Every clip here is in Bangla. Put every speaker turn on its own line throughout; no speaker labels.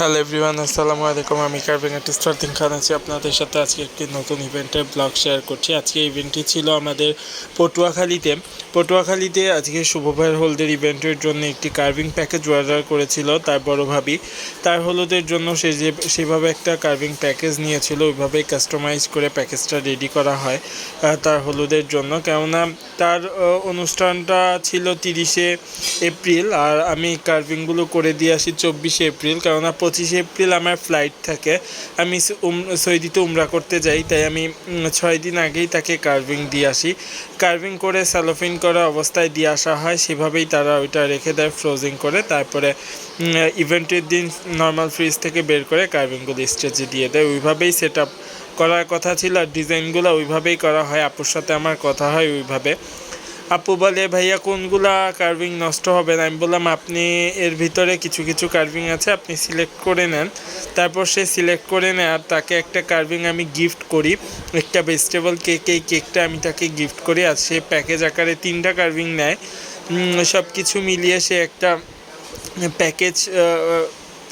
হ্যালো এভরিওয়ান আসসালামু আলাইকুম। আমি কার্ভিং আর্টিস্ট ফারদিন খান আছি। আপনাদের সাথে আজকে একটি নতুন ইভেন্টের ব্লগ শেয়ার করছি। আজকে ইভেন্টটি ছিল আমাদের পটুয়াখালীতে। পটুয়াখালীতে আজকে শুভভাইয়ের হলদের ইভেন্টের জন্য একটি কার্ভিং প্যাকেজ অর্ডার করেছিল তার বড় ভাবি। তার হলুদের জন্য সে যে, সেভাবে একটা কার্ভিং প্যাকেজ নিয়েছিল ওইভাবেই কাস্টমাইজ করে প্যাকেজটা রেডি করা হয় তার হলুদের জন্য। কেননা তার অনুষ্ঠানটা ছিল তিরিশে এপ্রিল, আর আমি কার্ভিংগুলো করে দিয়ে আসি চব্বিশে এপ্রিল। কেননা পঁচিশে এপ্রিল আমার ফ্লাইট থাকে। আমি সৌদিতে উমরা করতে যাই, তাই আমি ছয় দিন আগেই তাকে কার্ভিং দিয়ে আসি। কার্ভিং করে স্যালোফিন করা অবস্থায় দিয়ে আসা হয়, সেভাবেই তারা ওইটা রেখে দেয় ফ্রোজিং করে। তারপরে ইভেন্টের দিন নর্মাল ফ্রিজ থেকে বের করে কার্ভিংগুলো স্টেজে দিয়ে দেয়। ওইভাবেই সেট করার কথা ছিল, আর ডিজাইনগুলো ওইভাবেই করা হয়। আপুর সাথে আমার কথা হয় ওইভাবে। আপু বলে, ভাইয়া, কোনগুলা কার্ভিং নষ্ট হবে না? আমি বললাম, আপনি এর ভিতরে কিছু কিছু কার্ভিং আছে, আপনি সিলেক্ট করে নেন। তারপর সে সিলেক্ট করে নেয় আর তাকে একটা কার্ভিং আমি গিফট করি। একটা ভেজিটেবল কেক এই কেকটা আমি তাকে গিফট করি আর সে প্যাকেজ আকারে তিনটা কার্ভিং নেয়। সব কিছু মিলিয়ে সে একটা প্যাকেজ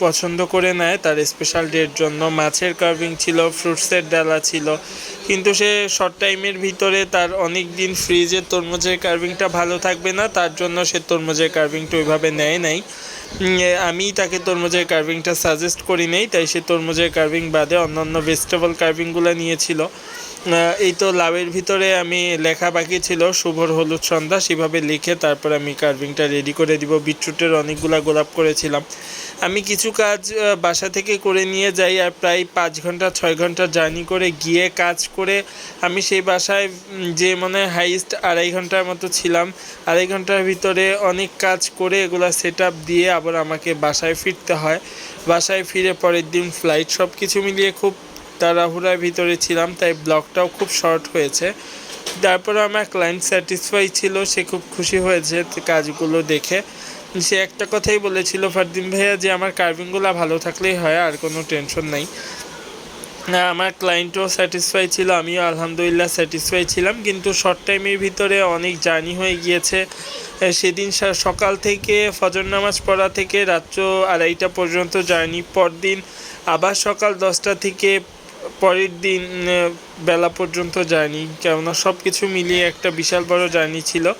পছন্দ করে নেয়। তার স্পেশাল ডের জন্য মাছের কার্ভিং ছিল ফ্রুটসের ডালা ছিল কিন্তু সে শর্ট টাইমের ভিতরে তার অনেক দিন ফ্রিজের তরমুজের কার্ভিংটা ভালো থাকবে না, তার জন্য সে তরমুজের কার্ভিংটা ওইভাবে নেয় নাই। আমি তাকে তরমুজের কার্ভিংটা সাজেস্ট করি নাই, তাই সে তরমুজের কার্ভিং বাদে অন্যান্য ভেজিটেবল কার্ভিংগুলো নিয়েছিল। এই তো লাভের ভিতরে আমি লেখা বাকি ছিল, শুভর হলুদ সন্ধ্যা, সেভাবে লিখে তারপর আমি কার্ভিংটা রেডি করে দিব। বিটরুটের অনেকগুলা গোলাপ করেছিলাম। আমি কিছু কাজ বাসা থেকে করে নিয়ে যাই, আর প্রায় পাঁচ ঘণ্টা, ছয় ঘণ্টা জার্নি করে গিয়ে কাজ করে আমি সেই বাসায় যে মনে হাইস্ট আড়াই ঘণ্টার মতো ছিলাম। আড়াই ঘণ্টার ভিতরে অনেক কাজ করে এগুলা সেট দিয়ে আবার আমাকে বাসায় ফিরতে হয়। বাসায় ফিরে পরের দিন ফ্লাইট সব কিছু মিলিয়ে খুব তাড়াহুড়ার ভিতরে ছিলাম, তাই ব্লগটাও খুব শর্ট হয়েছে। তারপরে আমার ক্লায়েন্ট স্যাটিসফাই ছিল, সে খুব খুশি হয়েছে কাজগুলো দেখে। সে একটা কথাই বলেছিল, ফারদিন ভাইয়া, যে আমার কার্ভিংগুলো ভালো থাকলেই হয়, আর কোনো টেনশন নাই। না, আমার ক্লায়েন্টও স্যাটিসফাই ছিল, আমিও আলহামদুলিল্লাহ স্যাটিসফাই ছিলাম, কিন্তু শর্ট টাইমের ভিতরে অনেক জার্নি হয়ে গিয়েছে। সেদিন সা- সকাল থেকে ফজর নামাজ পড়া থেকে রাত্র আড়াইটা পর্যন্ত জার্নি। পরদিন আবার সকাল দশটা থেকে পরের দিন বেলা পর্যন্ত জার্নি। কেননা সব কিছু মিলিয়ে একটা বিশাল বড় জার্নি ছিল।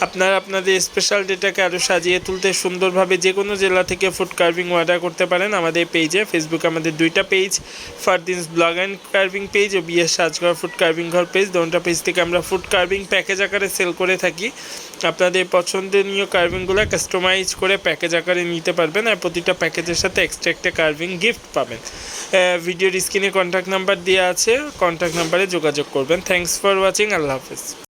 আপনারা আপনাদের স্পেশাল ডেটাকে আরও সাজিয়ে তুলতে সুন্দরভাবে যে কোনো জেলা থেকে ফুড কার্ভিং অর্ডার করতে পারেন আমাদের পেজে ফেসবুক আমাদের দুইটা page Fardin's blog and carving page O B S Sajghar food carving ঘর পেজ দুটা পেজ থেকে আমরা ফুড কার্ভিং প্যাকেজ আকারে সেল করে থাকি। আপনাদের পছন্দনীয় কার্ভিংগুলো কাস্টমাইজ করে প্যাকেজ আকারে নিতে পারবেন আর প্রতিটা প্যাকেজের সাথে এক্সট্রা একটা কার্ভিং গিফট পাবেন। ভিডিওর স্ক্রিনে কন্ট্যাক্ট নাম্বার দেওয়া আছে কন্ট্যাক্ট নাম্বারে যোগাযোগ করবেন। থ্যাংকস ফর ওয়াচিং আল্লাহ হাফেজ।